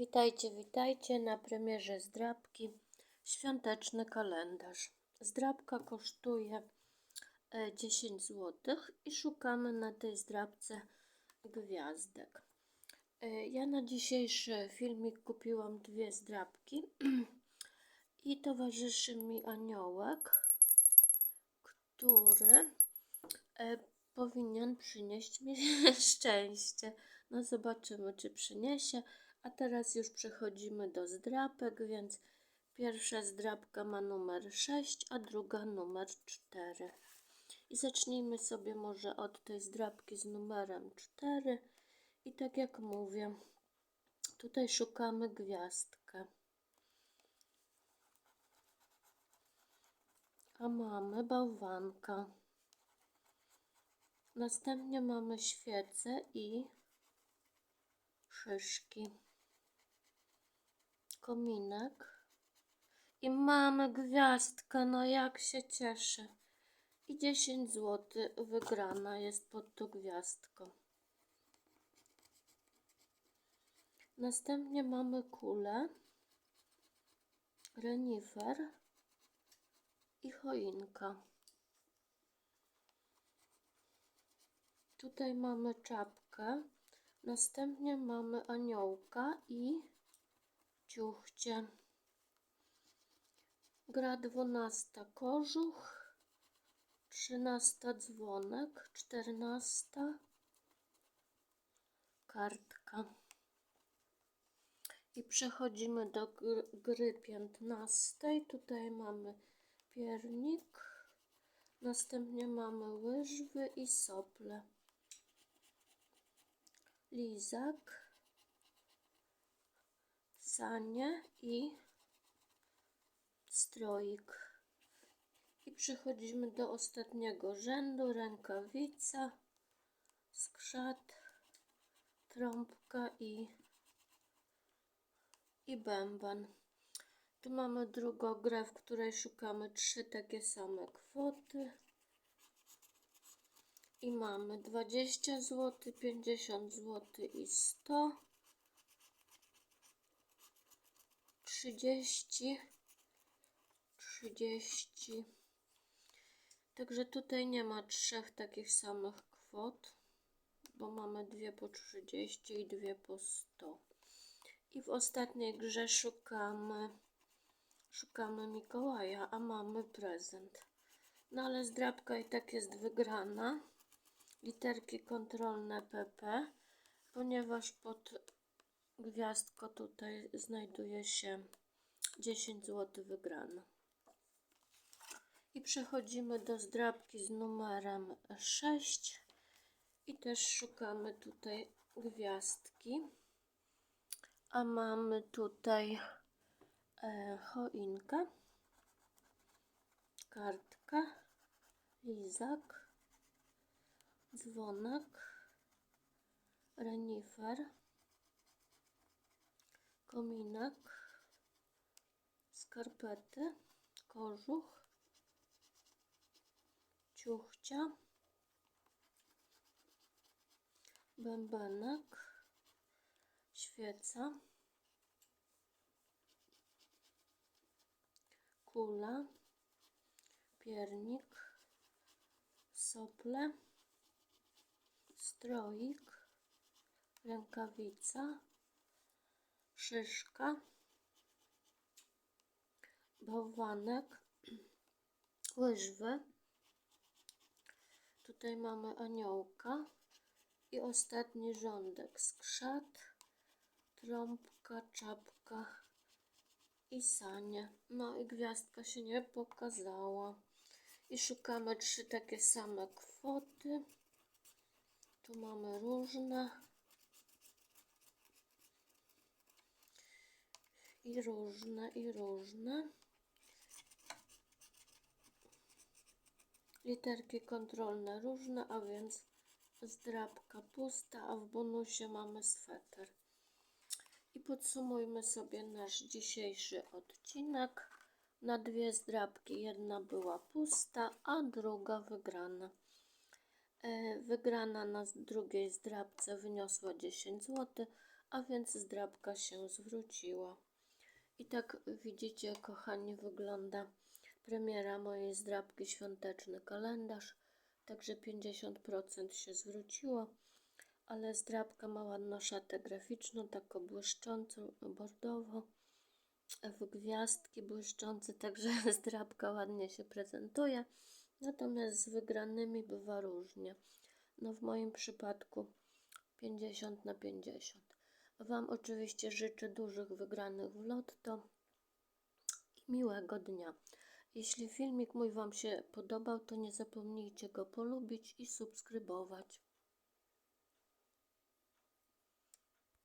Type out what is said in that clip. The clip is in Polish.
Witajcie, witajcie na premierze zdrabki. Świąteczny kalendarz. Zdrabka kosztuje e, 10 zł i szukamy na tej zdrabce gwiazdek. E, Ja na dzisiejszy filmik kupiłam dwie zdrabki i towarzyszy mi aniołek, który e, powinien przynieść mi szczęście. No zobaczymy, czy przyniesie. A teraz już przechodzimy do zdrapek, więc pierwsza zdrapka ma numer 6, a druga numer 4. I zacznijmy sobie może od tej zdrapki z numerem 4. I tak jak mówię, tutaj szukamy gwiazdkę. A mamy bałwanka. Następnie mamy świecę i szyszki. Kominek. I mamy gwiazdkę, no jak się cieszę. I 10 zł wygrana jest pod tą gwiazdką. Następnie mamy kulę, renifer i choinka. Tutaj mamy czapkę. Następnie mamy aniołka i ciuchcie. Gra 12 kożuch, 13 dzwonek, 14 kartka. I przechodzimy do gry, gry 15. Tutaj mamy piernik, następnie mamy łyżwy i sople lizak, sanie i stroik. I przechodzimy do ostatniego rzędu, rękawica, skrzat, trąbka i, i bęben. Tu mamy drugą grę, w której szukamy trzy takie same kwoty. I mamy 20 zł, 50 zł i 100. 30. 30. Także tutaj nie ma trzech takich samych kwot, bo mamy dwie po 30 i dwie po 100. I w ostatniej grze szukamy szukamy Mikołaja, a mamy prezent. No ale zdrabka i tak jest wygrana literki kontrolne PP, ponieważ pod gwiazdko tutaj znajduje się 10 zł wygrane. I przechodzimy do zdrabki z numerem 6 i też szukamy tutaj gwiazdki. A mamy tutaj e, choinkę, kartkę, lizak, dzwonek, renifer, kominek, skarpety, kożuch, ciuchcia, bębenek, świeca, kula, piernik, sople, stroik, rękawica, szyszka, bałwanek, łyżwy. Tutaj mamy aniołka i ostatni rządek, skrzat, trąbka, czapka i sanie. No i gwiazdka się nie pokazała. I szukamy trzy takie same kwoty. Tu mamy różne. I różne, i różne. Literki kontrolne różne, a więc zdrabka pusta, a w bonusie mamy sweter. I podsumujmy sobie nasz dzisiejszy odcinek. Na dwie zdrabki jedna była pusta, a druga wygrana. E, Wygrana na drugiej zdrabce wyniosła 10 zł, a więc zdrabka się zwróciła. I tak widzicie, kochani, wygląda premiera mojej zdrabki świąteczny kalendarz. Także 50% się zwróciło, ale zdrabka ma ładną szatę graficzną, taką błyszczącą, bordowo, w gwiazdki błyszczące, także zdrabka ładnie się prezentuje. Natomiast z wygranymi bywa różnie. No w moim przypadku 50 na 50. Wam oczywiście życzę dużych wygranych w lotto i miłego dnia. Jeśli filmik mój Wam się podobał, to nie zapomnijcie go polubić i subskrybować.